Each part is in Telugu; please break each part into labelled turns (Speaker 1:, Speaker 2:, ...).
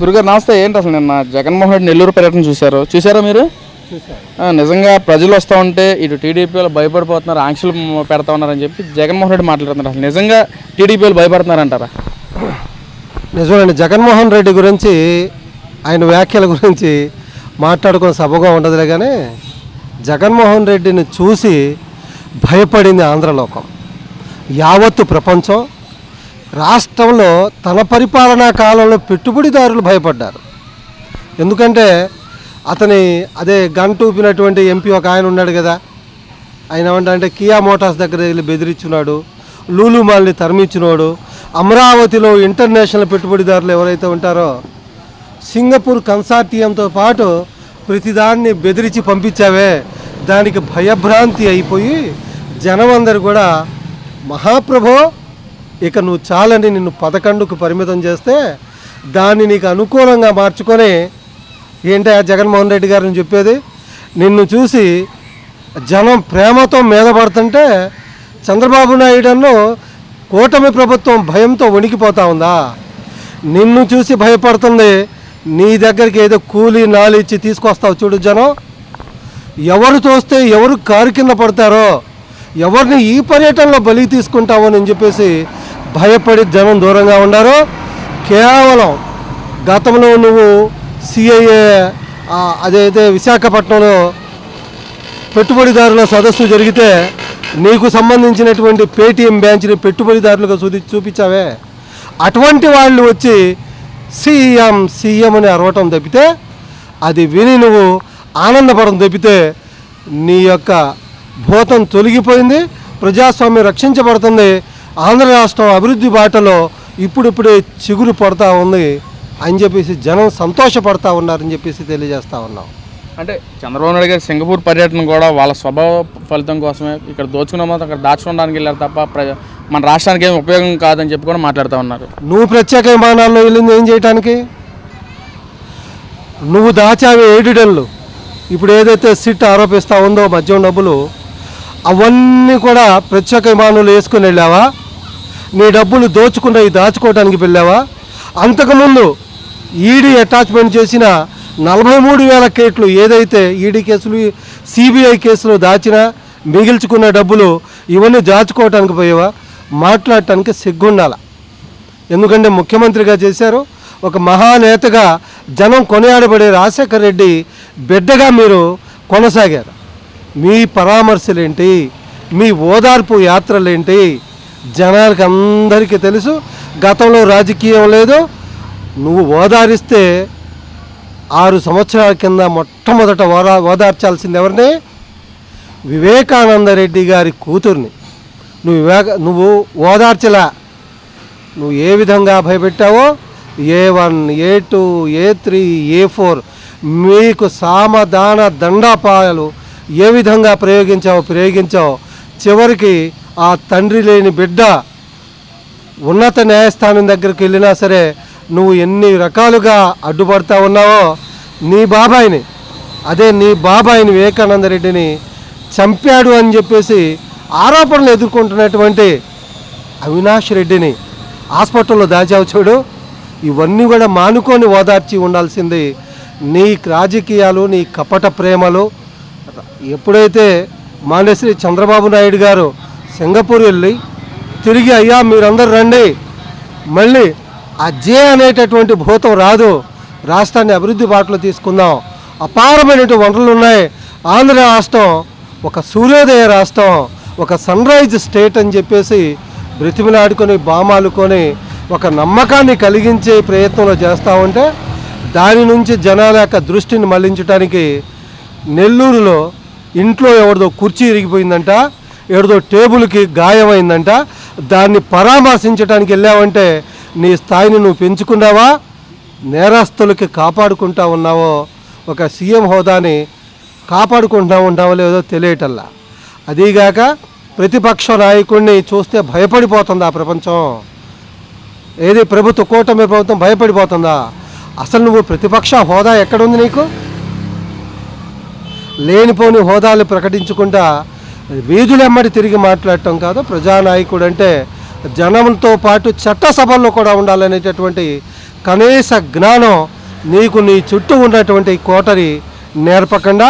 Speaker 1: గురుగారు నమస్తే. ఏంటి అసలు నిన్న జగన్మోహన్ రెడ్డి నెల్లూరు పర్యటన చూశారు? చూసారా మీరు? నిజంగా ప్రజలు వస్తూ ఉంటే ఇటు టీడీపీ వాళ్ళు భయపడిపోతున్నారు ఆంక్షలు పెడతా ఉన్నారని చెప్పి జగన్మోహన్ రెడ్డి మాట్లాడుతున్నారు. అసలు నిజంగా టీడీపీ వాళ్ళు భయపడుతున్నారంటారా?
Speaker 2: నిజమేనండి. జగన్మోహన్ రెడ్డి గురించి ఆయన వ్యాఖ్యల గురించి మాట్లాడుకునే సభగా ఉండదులే కానీ జగన్మోహన్ రెడ్డిని చూసి భయపడింది ఆంధ్రలోకం. యావత్తు ప్రపంచం రాష్ట్రంలో తన పరిపాలనా కాలంలో పెట్టుబడిదారులు భయపడ్డారు. ఎందుకంటే అతని అదే గంటూపినటువంటి ఎంపీ ఒక ఆయన ఉన్నాడు కదా ఆయన ఏమంటే కియా మోటార్స్ దగ్గర వెళ్ళి బెదిరించున్నాడు లూలు మాల్ని తరిమించినోడు అమరావతిలో ఇంటర్నేషనల్ పెట్టుబడిదారులు ఎవరైతే ఉంటారో సింగపూర్ కన్సార్టియంతో పాటు ప్రతిదాన్ని బెదిరించి పంపించావే దానికి భయభ్రాంతి అయిపోయి జనం అందరు కూడా మహాప్రభో ఇక నువ్వు చాలని నిన్ను పదకొండుకు పరిమితం చేస్తే దాన్ని నీకు అనుకూలంగా మార్చుకొని ఏంటి ఆ జగన్మోహన్ రెడ్డి గారిని చెప్పేది? నిన్ను చూసి జనం ప్రేమతో మీద పడుతుంటే చంద్రబాబు నాయుడును కూటమి ప్రభుత్వం భయంతో వణికిపోతా ఉందా? నిన్ను చూసి భయపడుతుంది. నీ దగ్గరికి ఏదో కూలీ నాలు ఇచ్చి తీసుకొస్తావు చూడు జనం. ఎవరు తోస్తే ఎవరు కారు కింద పడతారో ఎవరిని ఈ పర్యటనలో బలి తీసుకుంటామో అని చెప్పేసి భయపడి జనం దూరంగా ఉండారు. కేవలం గతంలో నువ్వు సిఐఏ అదైతే విశాఖపట్నంలో పెట్టుబడిదారుల సదస్సు జరిగితే నీకు సంబంధించినటువంటి పేటీఎం బ్యాంచ్ని పెట్టుబడిదారులుగా చూపి చూపించావే. అటువంటి వాళ్ళు వచ్చి సీఎం సీఎం అని అరవటం తప్పితే అది విని నువ్వు ఆనందపడడం తప్పితే నీ యొక్క భూతం తొలగిపోయింది ప్రజాస్వామ్యం రక్షించబడుతుంది ఆంధ్ర రాష్ట్రం అభివృద్ధి బాటలో ఇప్పుడిప్పుడే చిగురు పడతా ఉంది అని చెప్పేసి జనం సంతోషపడతా ఉన్నారని చెప్పేసి తెలియజేస్తా ఉన్నాం.
Speaker 1: అంటే చంద్రబాబు నాయుడు గారి సింగపూర్ పర్యటన కూడా వాళ్ళ స్వభావ ఫలితం కోసమే ఇక్కడ దోచుకున్న మొత్తం అక్కడ దాచుకోవడానికి వెళ్ళారు తప్ప ప్రజ మన రాష్ట్రానికి ఏం ఉపయోగం కాదని చెప్పి కూడా మాట్లాడుతూ ఉన్నారు.
Speaker 2: నువ్వు ప్రత్యేక విమానాల్లో వెళ్ళింది ఏం చేయటానికి? నువ్వు దాచావి ఏడిడన్లు ఇప్పుడు ఏదైతే సిట్ ఆరోపిస్తా ఉందో మద్యం డబ్బులు అవన్నీ కూడా ప్రత్యేక విమానంలో వేసుకుని వెళ్ళావా? నీ డబ్బులు దోచుకున్నవి దాచుకోవడానికి వెళ్ళావా? అంతకుముందు ఈడీ అటాచ్మెంట్ చేసిన నలభై మూడు వేల కేట్లు ఏదైతే ఈడీ కేసులు సిబిఐ కేసులు దాచినా మిగిల్చుకున్న డబ్బులు ఇవన్నీ దాచుకోవటానికి పోయేవా? మాట్లాడటానికి సిగ్గుండాల. ఎందుకంటే ముఖ్యమంత్రిగా చేశారు ఒక మహానేతగా జనం కొనియాడబడే రాజశేఖర్ రెడ్డి బిడ్డగా మీరు కొనసాగారు. మీ పరామర్శలేంటి? మీ ఓదార్పు యాత్రలేంటి? జనాలకి అందరికీ తెలుసు గతంలో రాజకీయం లేదు. నువ్వు ఓదారిస్తే ఆరు సంవత్సరాల కింద మొట్టమొదట ఓదా ఓదార్చాల్సింది ఎవరిని? వివేకానంద రెడ్డి గారి కూతుర్ని. నువ్వు వివేక నువ్వు ఓదార్చలా. నువ్వు ఏ విధంగా భయపెట్టావో? A one A two A three A four మీకు సామదాన దండాపాయాలు ఏ విధంగా ప్రయోగించావో ప్రయోగించావో చివరికి ఆ తండ్రి లేని బిడ్డ ఉన్నత న్యాయస్థానం దగ్గరికి వెళ్ళినా సరే నువ్వు ఎన్ని రకాలుగా అడ్డుపడతా ఉన్నావో నీ బాబాయిని అదే నీ బాబాయిని వివేకానంద రెడ్డిని చంపాడు అని చెప్పేసి ఆరోపణలు ఎదుర్కొంటున్నటువంటి అవినాష్ రెడ్డిని హాస్పిటల్లో దాచావు చూడు. ఇవన్నీ కూడా మానుకొని ఓదార్చి ఉండాల్సింది నీ రాజకీయాలు నీ కపట ప్రేమలు. ఎప్పుడైతే మానేశ్రీ చంద్రబాబు నాయుడు గారు సింగపూర్ వెళ్ళి తిరిగి అయ్యా మీరందరూ రండి. మళ్ళీ ఆ జే అనేటటువంటి భూతం రాదు. రాష్ట్రాన్ని అభివృద్ధి బాటలో తీసుకుందాం. అపారమైనటువంటి వనరులు ఉన్నాయి. ఆంధ్ర రాష్ట్రం ఒక సూర్యోదయ రాష్ట్రం ఒక సన్ రైజ్ స్టేట్ అని చెప్పేసి బ్రతిమిలాడుకొని బామాలుకొని ఒక నమ్మకాన్ని కలిగించే ప్రయత్నంలో చేస్తూ ఉంటే దాని నుంచి జనాల యొక్క దృష్టిని మళ్ళించడానికి నెల్లూరులో ఇంట్లో ఎవరిదో కుర్చీ ఇరిగిపోయిందంట. ఏదో టేబుల్కి గాయమైందంట. దాన్ని పరామర్శించడానికి వెళ్ళావంటే నీ స్థాయిని నువ్వు పెంచుకున్నావా? నేరస్తులకి కాపాడుకుంటా ఉన్నావో? ఒక సీఎం హోదాని కాపాడుకుంటా ఉంటావో లేదో తెలియటల్లా? అదీగాక ప్రతిపక్ష నాయకుడిని చూస్తే భయపడిపోతుంది ఆ ప్రపంచం? ఏది ప్రభుత్వ కూటమి ప్రభుత్వం భయపడిపోతుందా? అసలు నువ్వు ప్రతిపక్ష హోదా ఎక్కడుంది నీకు? లేనిపోని హోదాలు ప్రకటించుకుంటా వీధులెమ్మడి తిరిగి మాట్లాడటం కాదు ప్రజానాయకుడు అంటే జనంతో పాటు చట్టసభల్లో కూడా ఉండాలనేటటువంటి కనీస జ్ఞానం నీకు నీ చుట్టూ ఉన్నటువంటి కోటరి నేర్పకుండా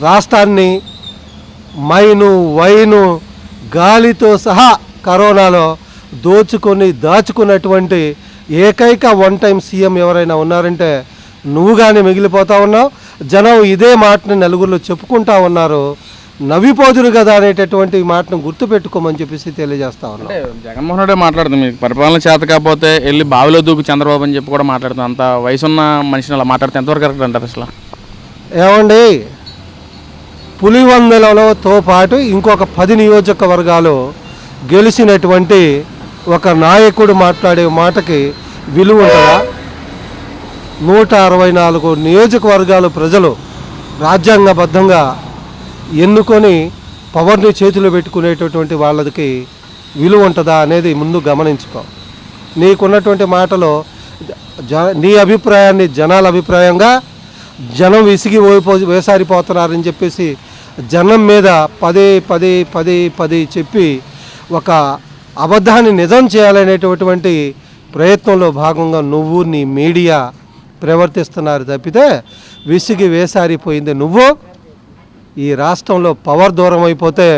Speaker 2: రాష్ట్రాన్ని మైను వైను గాలితో సహా కరోనాలో దోచుకొని దాచుకున్నటువంటి ఏకైక వన్ టైం సీఎం ఎవరైనా ఉన్నారంటే నువ్వుగానే మిగిలిపోతా ఉన్నావు. జనం ఇదే మాటని నలుగురిలో చెప్పుకుంటా ఉన్నారు. నవ్విపోదురు కదా అనేటటువంటి మాటను గుర్తుపెట్టుకోమని చెప్పేసి తెలియజేస్తా ఉన్నాం.
Speaker 1: అంటే జగన్మోహన్ రెడ్డి మాట్లాడుతుంది మీకు పరిపాలన చేత కాకపోతే వెళ్ళి బావిలో దూకు చంద్రబాబు అని చెప్పి కూడా మాట్లాడుతుంది. అంత వయసున్న మనిషిని అలా మాట్లాడితే ఎంతవరకు కరెక్ట్ అంటారు అసలు?
Speaker 2: ఏమండి పులివందలతో పాటు ఇంకొక పది నియోజకవర్గాలు గెలిచినటువంటి ఒక నాయకుడు మాట్లాడే మాటకి విలువ ఉంటుందా? నూట అరవై నాలుగు నియోజకవర్గాలు ప్రజలు రాజ్యాంగబద్ధంగా ఎన్నుకొని పవర్ని చేతిలో పెట్టుకునేటటువంటి వాళ్ళకి విలువ ఉంటుందా అనేది ముందు గమనించుకో. నీకున్నటువంటి మాటలో జ నీ అభిప్రాయాన్ని జనాల అభిప్రాయంగా జనం విసిగి ఓయిపో వేసారిపోతున్నారని చెప్పేసి జనం మీద పదే పదే పదే పదే చెప్పి ఒక అబద్ధాన్ని నిజం చేయాలనేటటువంటి ప్రయత్నంలో భాగంగా నువ్వు నీ మీడియా ప్రవర్తిస్తున్నారు తప్పితే విసిగి వేసారిపోయింది నువ్వు. ఈ రాష్ట్రంలో పవర్ దూరం అయిపోతే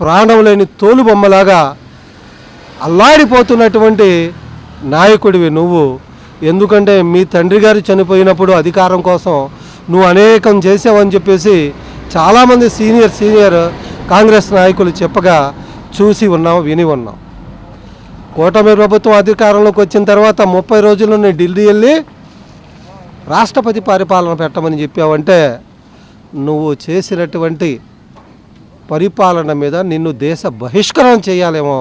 Speaker 2: ప్రాణం లేని తోలుబొమ్మలాగా అల్లాడిపోతున్నటువంటి నాయకుడివి నువ్వు. ఎందుకంటే మీ తండ్రి గారు చనిపోయినప్పుడు అధికారం కోసం నువ్వు అనేకం చేసావని చెప్పేసి చాలామంది సీనియర్ సీనియర్ కాంగ్రెస్ నాయకులు చెప్పగా చూసి ఉన్నాం విని ఉన్నాం. కూటమి ప్రభుత్వం అధికారంలోకి వచ్చిన తర్వాత ముప్పై రోజుల్లోనే ఢిల్లీ వెళ్ళి రాష్ట్రపతి పరిపాలన పెట్టమని చెప్పావంటే నువ్వు చేసినటువంటి పరిపాలన మీద నిన్ను దేశ బహిష్కరణ చేయాలేమో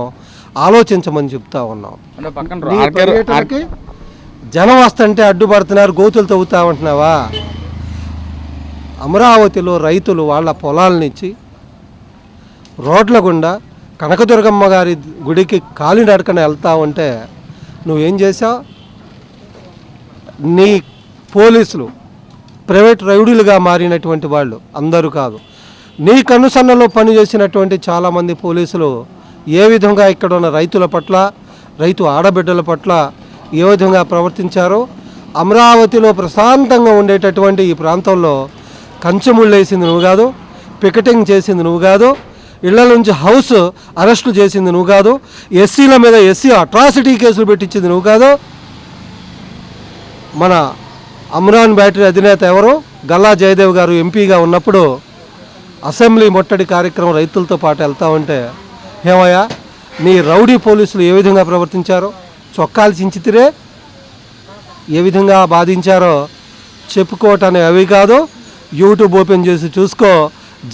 Speaker 2: ఆలోచించమని చెప్తా ఉన్నాం జనం వస్తుంటే అడ్డుపడుతున్నారు గోతులు తవ్వుతా ఉంటున్నావా అమరావతిలో రైతులు వాళ్ళ పొలాలనిచ్చి రోడ్ల గుండా కనకదుర్గమ్మ గారి గుడికి కాలినడకన వెళ్తా ఉంటే నువ్వేం చేసావు నీ పోలీసులు ప్రైవేట్ రౌడీలుగా మారినటువంటి వాళ్ళు అందరూ కాదు. నీ కనుసన్నలో పనిచేసినటువంటి చాలామంది పోలీసులు ఏ విధంగా ఇక్కడ ఉన్న రైతుల పట్ల రైతు ఆడబిడ్డల పట్ల ఏ విధంగా ప్రవర్తించారో అమరావతిలో ప్రశాంతంగా ఉండేటటువంటి ఈ ప్రాంతంలో కంచెముళ్ళు వేసింది నువ్వు కాదు పికెటింగ్ చేసింది నువ్వు కాదు ఇళ్ళ నుంచి హౌస్ అరెస్టులు చేసింది నువ్వు కాదు ఎస్సీల మీద ఎస్సీ అట్రాసిటీ కేసులు పెట్టించింది నువ్వు కాదు. మన అమ్రాన్ బ్యాటరీ అధినేత ఎవరు? గల్లా జయదేవ్ గారు ఎంపీగా ఉన్నప్పుడు అసెంబ్లీ ముట్టడి కార్యక్రమం రైతులతో పాటు వెళ్తా ఉంటే ఏమయ్యా నీ రౌడీ పోలీసులు ఏ విధంగా ప్రవర్తించారో? చొక్కాలు చించితిరే? ఏ విధంగా బాధించారో చెప్పుకోవటానికి అవి కాదు. యూట్యూబ్ ఓపెన్ చేసి చూసుకో.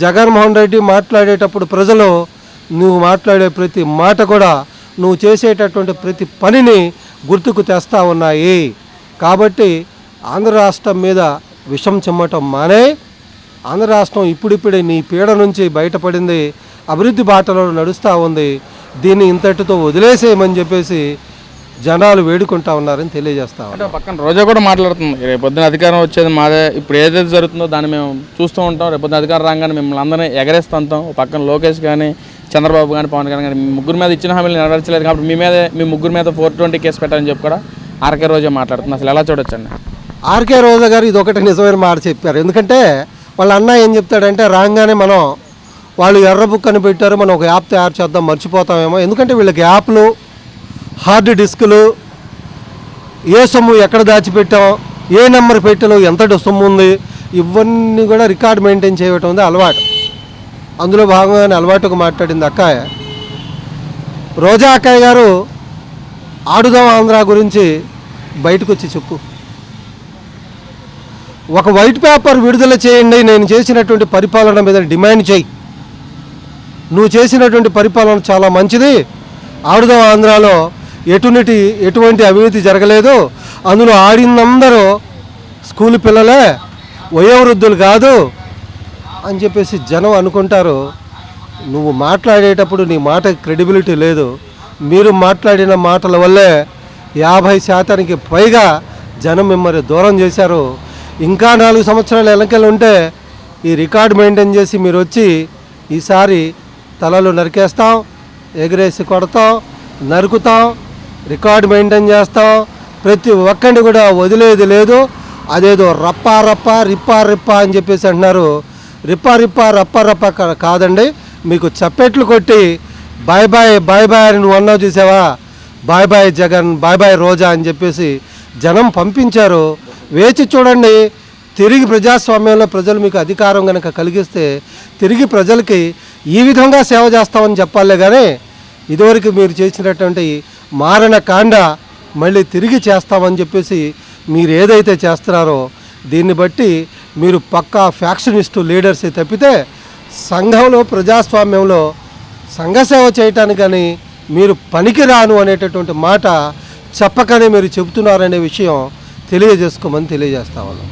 Speaker 2: జగన్మోహన్ రెడ్డి మాట్లాడేటప్పుడు ప్రజలు నువ్వు మాట్లాడే ప్రతి మాట కూడా నువ్వు చేసేటటువంటి ప్రతి పనిని గుర్తుకు తెస్తా ఉన్నాయి. కాబట్టి ఆంధ్ర రాష్ట్రం మీద విషం చిమ్మటం మానే ఆంధ్ర రాష్ట్రం ఇప్పుడిప్పుడే నీ పీడ నుంచి బయటపడింది అభివృద్ధి బాటలో నడుస్తూ ఉంది దీన్ని ఇంతటితో వదిలేసేయమని చెప్పేసి జనాలు వేడుకుంటా ఉన్నారని తెలియజేస్తా.
Speaker 1: అంటే పక్కన రోజా కూడా మాట్లాడుతుంది రేపు పొద్దున అధికారం వచ్చేది మాదే ఇప్పుడు ఏదైతే జరుగుతుందో దాన్ని మేము చూస్తూ ఉంటాం రేపు పొద్దున అధికారం రాగానే మిమ్మల్ని అందరినీ ఎగరేస్తూ ఉంటాం ఓ పక్కన లోకేష్ కానీ చంద్రబాబు కానీ పవన్ కళ్యాణ్ కానీ మీ ముగ్గురు మీద ఇచ్చిన హామీలు నెరవేర్చలేదు కాబట్టి మీ మీద మీ ముగ్గురు మీద ఫోర్ ట్వంటీ కేసు పెట్టాలని చెప్పి కూడా ఆర్కే రోజా మాట్లాడుతుంది అసలు ఎలా చూడొచ్చండి
Speaker 2: ఆర్కే రోజా గారు ఇది ఒకటి నిజమైన మాట చెప్పారు. ఎందుకంటే వాళ్ళ అన్న ఏం చెప్తాడంటే రాగానే మనం వాళ్ళు ఎర్ర బుక్ అని పెట్టారు మనం ఒక యాప్ తయారు చేద్దాం మర్చిపోతామేమో. ఎందుకంటే వీళ్ళకి యాప్లు హార్డ్ డిస్కులు ఏ సొమ్ము ఎక్కడ దాచిపెట్టాం ఏ నెంబర్ పెట్టాలో ఎంత సొమ్ము ఉంది ఇవన్నీ కూడా రికార్డ్ మెయింటైన్ చేయటం ఉంది అలవాటు. అందులో భాగంగానే అలవాటుకు మాట్లాడింది అక్కాయ. రోజా అక్కయ్య గారు ఆడుదాం ఆంధ్ర గురించి బయటకు వచ్చి చెప్పు. ఒక వైట్ పేపర్ విడుదల చేయండి నేను చేసినటువంటి పరిపాలన మీద డిమాండ్ చేయి. నువ్వు చేసినటువంటి పరిపాలన చాలా మంచిది. ఆడుదాం ఆంధ్రాలో ఎటువంటి ఎటువంటి అవినీతి జరగలేదు. అందులో ఆడినందరూ స్కూల్ పిల్లలే వయోవృద్ధులు కాదు అని చెప్పేసి జనం అనుకుంటారు. నువ్వు మాట్లాడేటప్పుడు నీ మాట క్రెడిబిలిటీ లేదు. మీరు మాట్లాడిన మాటల వల్లే యాభై శాతానికి పైగా జనం మిమ్మల్ని దూరం చేశారు. ఇంకా నాలుగు సంవత్సరాలు వెనకలు ఉంటే ఈ రికార్డ్ మెయింటైన్ చేసి మీరు వచ్చి ఈసారి తలలు నరికేస్తాం ఎగిరేసి కొడతాం నరుకుతాం రికార్డ్ మెయింటైన్ చేస్తాం. ప్రతి ఒక్కరిని కూడా వదిలేది లేదు. అదేదో రప్పా రప్ప రిప్పా రిప్పా అని చెప్పేసి అంటున్నారు. రిప్పా రిప్పా రప్ప రప్ప కాదండి. మీకు చప్పెట్లు కొట్టి బాయ్ బాయ్ బాయ్ బాయ్ అని నువ్వు అన్నావు చూసావా? Bye bye Jagan bye bye Roja అని చెప్పేసి జనం పంపించారు. వేచి చూడండి. తిరిగి ప్రజాస్వామ్యంలో ప్రజలు మీకు అధికారం కనుక కలిగిస్తే తిరిగి ప్రజలకి ఈ విధంగా సేవ చేస్తామని చెప్పాలే కానీ ఇదివరకు మీరు చేసినటువంటి మారణ కాండ మళ్ళీ తిరిగి చేస్తామని చెప్పేసి మీరు ఏదైతే చేస్తున్నారో దీన్ని బట్టి మీరు పక్కా ఫ్యాక్షనిస్టు లీడర్స్ తప్పితే సంఘంలో ప్రజాస్వామ్యంలో సంఘసేవ చేయటానికి కానీ మీరు పనికిరాను అనేటటువంటి మాట చెప్పకనే మీరు చెబుతున్నారనే విషయం తెలియజేసుకోమని తెలియజేస్తా ఉన్నాం.